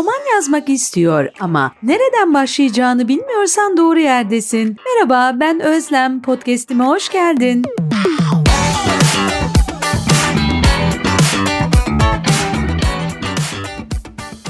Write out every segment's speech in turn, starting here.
Roman yazmak istiyor ama nereden başlayacağını bilmiyorsan doğru yerdesin. Merhaba ben Özlem, podcast'ime hoş geldin.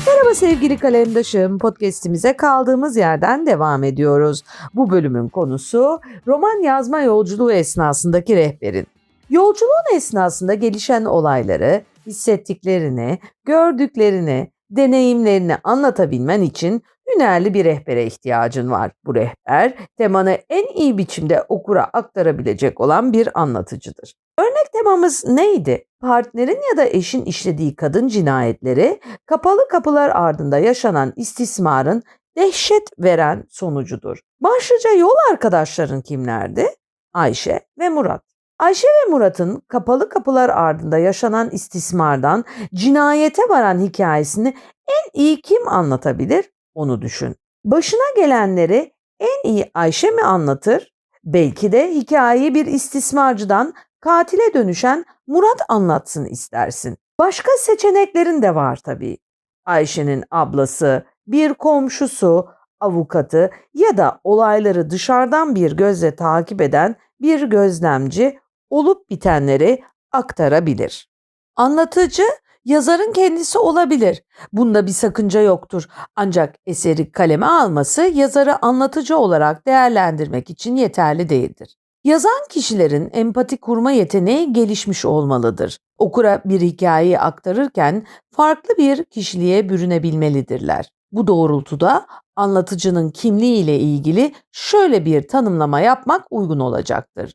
Merhaba sevgili kalemdaşım, podcast'imize kaldığımız yerden devam ediyoruz. Bu bölümün konusu roman yazma yolculuğu esnasındaki rehberin. Yolculuğun esnasında gelişen olayları, hissettiklerini, gördüklerini, deneyimlerini anlatabilmen için hünerli bir rehbere ihtiyacın var. Bu rehber temanı en iyi biçimde okura aktarabilecek olan bir anlatıcıdır. Örnek temamız neydi? Partnerin ya da eşin işlediği kadın cinayetleri kapalı kapılar ardında yaşanan istismarın dehşet veren sonucudur. Başlıca yol arkadaşların kimlerdi? Ayşe ve Murat. Ayşe ve Murat'ın kapalı kapılar ardında yaşanan istismardan cinayete varan hikayesini en iyi kim anlatabilir? Onu düşün. Başına gelenleri en iyi Ayşe mi anlatır? Belki de hikayeyi bir istismarcıdan katile dönüşen Murat anlatsın istersin. Başka seçeneklerin de var tabii. Ayşe'nin ablası, bir komşusu, avukatı ya da olayları dışarıdan bir gözle takip eden bir gözlemci olup bitenleri aktarabilir. Anlatıcı yazarın kendisi olabilir. Bunda bir sakınca yoktur. Ancak eseri kaleme alması yazarı anlatıcı olarak değerlendirmek için yeterli değildir. Yazan kişilerin empati kurma yeteneği gelişmiş olmalıdır. Okura bir hikayeyi aktarırken farklı bir kişiliğe bürünebilmelidirler. Bu doğrultuda anlatıcının kimliği ile ilgili şöyle bir tanımlama yapmak uygun olacaktır.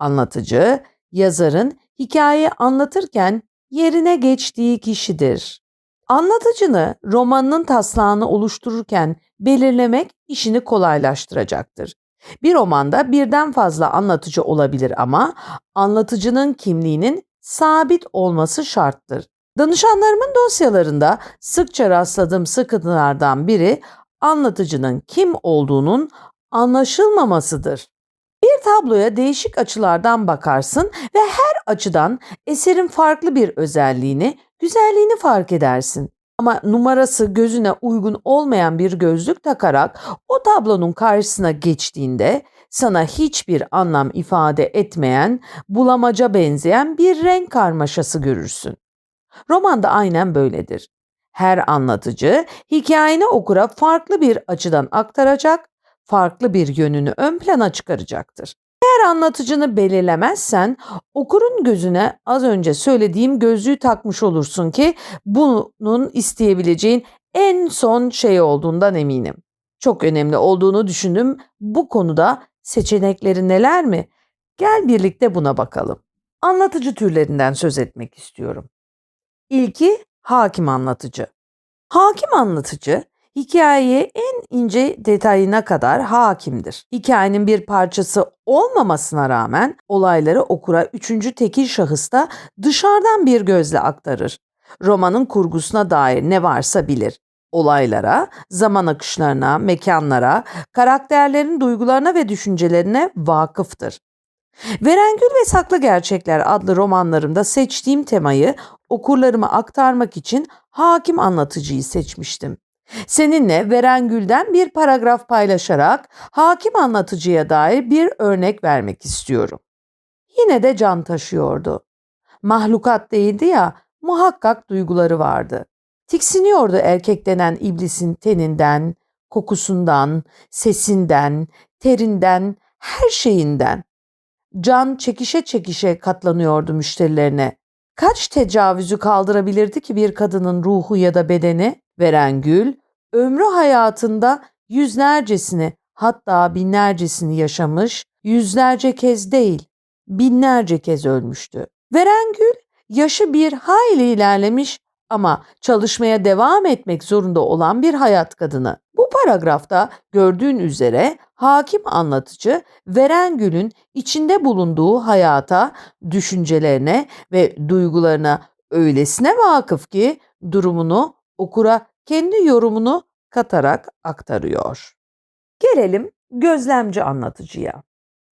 Anlatıcı, yazarın hikayeyi anlatırken yerine geçtiği kişidir. Anlatıcını romanının taslağını oluştururken belirlemek işini kolaylaştıracaktır. Bir romanda birden fazla anlatıcı olabilir ama anlatıcının kimliğinin sabit olması şarttır. Danışanlarımın dosyalarında sıkça rastladığım sıkıntılardan biri anlatıcının kim olduğunun anlaşılmamasıdır. Bir tabloya değişik açılardan bakarsın ve her açıdan eserin farklı bir özelliğini, güzelliğini fark edersin. Ama numarası gözüne uygun olmayan bir gözlük takarak o tablonun karşısına geçtiğinde sana hiçbir anlam ifade etmeyen, bulamaca benzeyen bir renk karmaşası görürsün. Romanda aynen böyledir. Her anlatıcı hikayeni okura farklı bir açıdan aktaracak, farklı bir yönünü ön plana çıkaracaktır. Eğer anlatıcını belirlemezsen okurun gözüne az önce söylediğim gözlüğü takmış olursun ki bunun isteyebileceğin en son şey olduğundan eminim. Çok önemli olduğunu düşündüm. Bu konuda seçenekleri neler mi? Gel birlikte buna bakalım. Anlatıcı türlerinden söz etmek istiyorum. İlki hakim anlatıcı. Hakim anlatıcı hikayeye en ince detayına kadar hakimdir. Hikayenin bir parçası olmamasına rağmen olayları okura üçüncü tekil şahısta dışarıdan bir gözle aktarır. Romanın kurgusuna dair ne varsa bilir. Olaylara, zaman akışlarına, mekanlara, karakterlerin duygularına ve düşüncelerine vakıftır. Verengül ve Saklı Gerçekler adlı romanlarımda seçtiğim temayı okurlarıma aktarmak için hakim anlatıcıyı seçmiştim. Seninle Verengül'den bir paragraf paylaşarak hakim anlatıcıya dair bir örnek vermek istiyorum. Yine de can taşıyordu. Mahlukat değildi ya, muhakkak duyguları vardı. Tiksiniyordu erkek denen iblisin teninden, kokusundan, sesinden, terinden, her şeyinden. Can çekişe çekişe katlanıyordu müşterilerine. Kaç tecavüzü kaldırabilirdi ki bir kadının ruhu ya da bedeni? Veren Gül, ömrü hayatında yüzlercesini hatta binlercesini yaşamış, yüzlerce kez değil, binlerce kez ölmüştü. Veren Gül, yaşı bir hayli ilerlemiş ama çalışmaya devam etmek zorunda olan bir hayat kadını. Bu paragrafta gördüğün üzere hakim anlatıcı Veren Gül'ün içinde bulunduğu hayata, düşüncelerine ve duygularına öylesine vakıf ki durumunu okura kendi yorumunu katarak aktarıyor. Gelelim gözlemci anlatıcıya.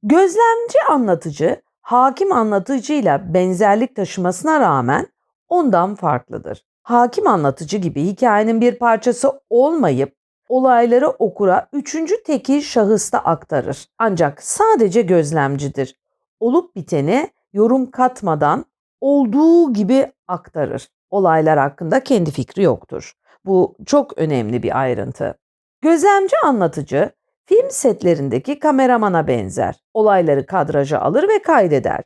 Gözlemci anlatıcı hakim anlatıcıyla benzerlik taşımasına rağmen ondan farklıdır. hakim anlatıcı gibi hikayenin bir parçası olmayıp olayları okura üçüncü tekil şahısta aktarır. Ancak sadece gözlemcidir. Olup biteni yorum katmadan olduğu gibi aktarır. Olaylar hakkında kendi fikri yoktur. Bu çok önemli bir ayrıntı. Gözlemci anlatıcı film setlerindeki kameramana benzer. Olayları kadraja alır ve kaydeder.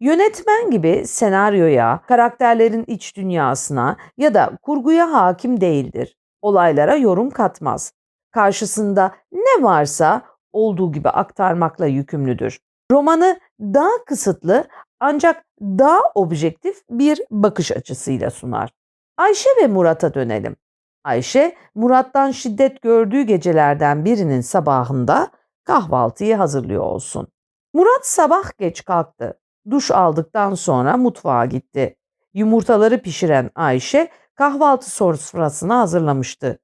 Yönetmen gibi senaryoya, karakterlerin iç dünyasına ya da kurguya hakim değildir. Olaylara yorum katmaz. Karşısında ne varsa olduğu gibi aktarmakla yükümlüdür. Romanı daha kısıtlı ancak daha objektif bir bakış açısıyla sunar. Ayşe ve Murat'a dönelim. Ayşe, Murat'tan şiddet gördüğü gecelerden birinin sabahında kahvaltıyı hazırlıyor olsun. Murat sabah geç kalktı. Duş aldıktan sonra mutfağa gitti. Yumurtaları pişiren Ayşe kahvaltı sofrasını hazırlamıştı.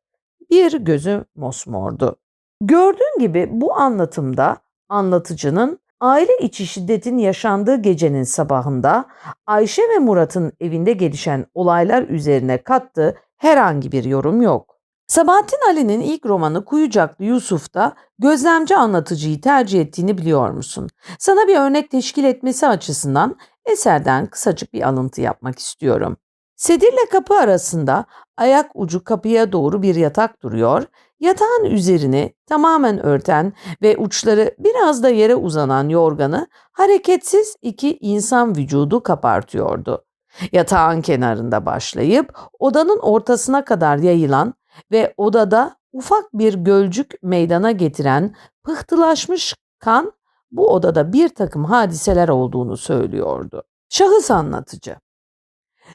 Bir gözü mosmordu. Gördüğün gibi bu anlatımda anlatıcının aile içi şiddetin yaşandığı gecenin sabahında Ayşe ve Murat'ın evinde gelişen olaylar üzerine kattığı herhangi bir yorum yok. Sabahattin Ali'nin ilk romanı Kuyucaklı Yusuf'ta gözlemci anlatıcıyı tercih ettiğini biliyor musun? Sana bir örnek teşkil etmesi açısından eserden kısacık bir alıntı yapmak istiyorum. Sedirle kapı arasında ayak ucu kapıya doğru bir yatak duruyor. Yatağın üzerini tamamen örten ve uçları biraz da yere uzanan yorganı hareketsiz iki insan vücudu kapartıyordu. Yatağın kenarında başlayıp odanın ortasına kadar yayılan ve odada ufak bir gölcük meydana getiren pıhtılaşmış kan bu odada bir takım hadiseler olduğunu söylüyordu. Şahıs anlatıcı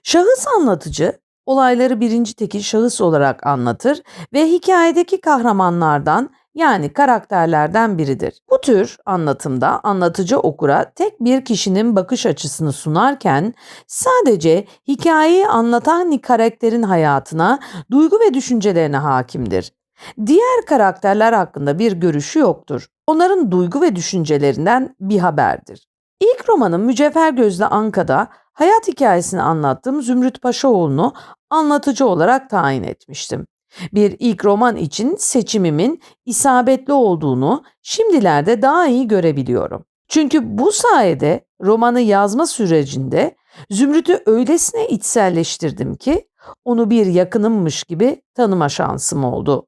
Şahıs anlatıcı olayları birinci tekil şahıs olarak anlatır ve hikayedeki kahramanlardan yani karakterlerden biridir. Bu tür anlatımda anlatıcı okura tek bir kişinin bakış açısını sunarken sadece hikayeyi anlatan karakterin hayatına, duygu ve düşüncelerine hakimdir. Diğer karakterler hakkında bir görüşü yoktur. Onların duygu ve düşüncelerinden bir haberdir. İlk romanım Mücevher Gözlü Anka'da hayat hikayesini anlattığım Zümrüt Paşaoğlu'nu anlatıcı olarak tayin etmiştim. Bir ilk roman için seçimimin isabetli olduğunu şimdilerde daha iyi görebiliyorum. Çünkü bu sayede romanı yazma sürecinde Zümrüt'ü öylesine içselleştirdim ki onu bir yakınımmış gibi tanıma şansım oldu.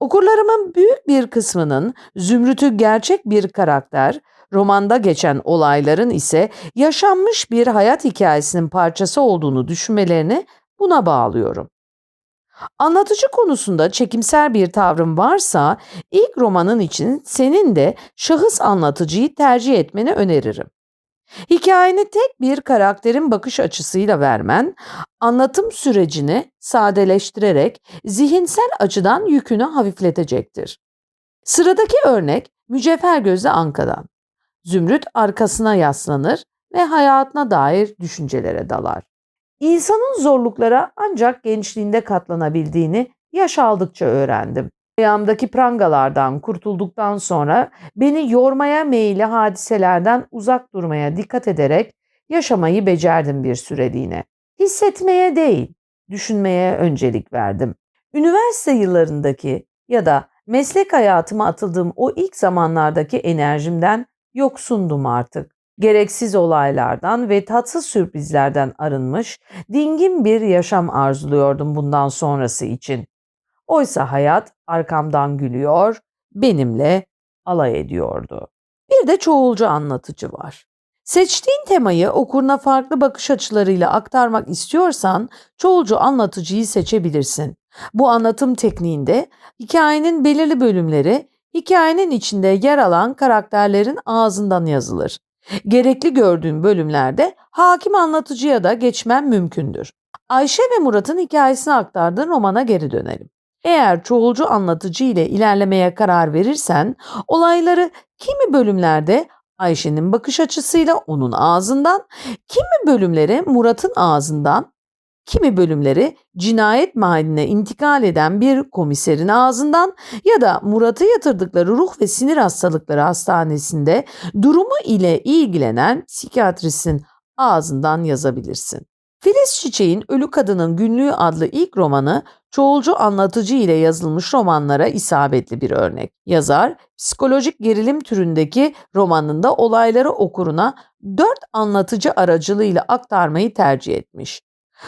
Okurlarımın büyük bir kısmının Zümrüt'ü gerçek bir karakter, romanda geçen olayların ise yaşanmış bir hayat hikayesinin parçası olduğunu düşünmelerini buna bağlıyorum. Anlatıcı konusunda çekimser bir tavrın varsa ilk romanın için senin de şahıs anlatıcıyı tercih etmeni öneririm. Hikayeni tek bir karakterin bakış açısıyla vermen, anlatım sürecini sadeleştirerek zihinsel açıdan yükünü hafifletecektir. Sıradaki örnek Mücevher Gözlü Anka'dan. Zümrüt arkasına yaslanır ve hayatına dair düşüncelere dalar. İnsanın zorluklara ancak gençliğinde katlanabildiğini yaş aldıkça öğrendim. Ayağımdaki prangalardan kurtulduktan sonra beni yormaya meyilli hadiselerden uzak durmaya dikkat ederek yaşamayı becerdim bir süreliğine. Hissetmeye değil, düşünmeye öncelik verdim. Üniversite yıllarındaki ya da meslek hayatıma atıldığım o ilk zamanlardaki enerjimden yoksundum artık gereksiz olaylardan ve tatsız sürprizlerden arınmış, dingin bir yaşam arzuluyordum bundan sonrası için. Oysa hayat arkamdan gülüyor, benimle alay ediyordu. Bir de çoğulcu anlatıcı var. Seçtiğin temayı okuruna farklı bakış açılarıyla aktarmak istiyorsan çoğulcu anlatıcıyı seçebilirsin. Bu anlatım tekniğinde hikayenin belirli bölümleri hikayenin içinde yer alan karakterlerin ağzından yazılır. Gerekli gördüğüm bölümlerde hakim anlatıcıya da geçmem mümkündür. Ayşe ve Murat'ın hikayesini aktardığın romana geri dönelim. Eğer çoğulcu anlatıcı ile ilerlemeye karar verirsen olayları kimi bölümlerde Ayşe'nin bakış açısıyla onun ağzından, kimi bölümleri Murat'ın ağzından, kimi bölümleri cinayet mahalline intikal eden bir komiserin ağzından ya da Murat'ı yatırdıkları ruh ve sinir hastalıkları hastanesinde durumu ile ilgilenen psikiyatristin ağzından yazabilirsin. Filiz Çiçek'in Ölü Kadının Günlüğü adlı ilk romanı çoğulcu anlatıcı ile yazılmış romanlara isabetli bir örnek. Yazar, psikolojik gerilim türündeki romanında olayları okuruna dört anlatıcı aracılığıyla aktarmayı tercih etmiş.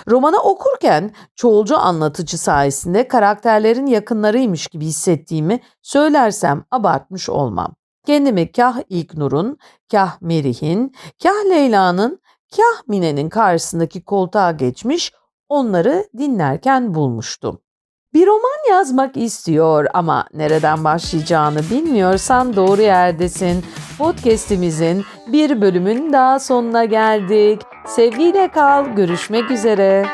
Romanı okurken çoğulcu anlatıcı sayesinde karakterlerin yakınlarıymış gibi hissettiğimi söylersem abartmış olmam. Kendimi kah İlknur'un, kah Merih'in, kah Leyla'nın, kah Mine'nin karşısındaki koltuğa geçmiş onları dinlerken bulmuştum. Bir roman yazmak istiyor ama nereden başlayacağını bilmiyorsan doğru yerdesin. Podcast'imizin bir bölümün daha sonuna geldik. Sevgiyle kal, görüşmek üzere.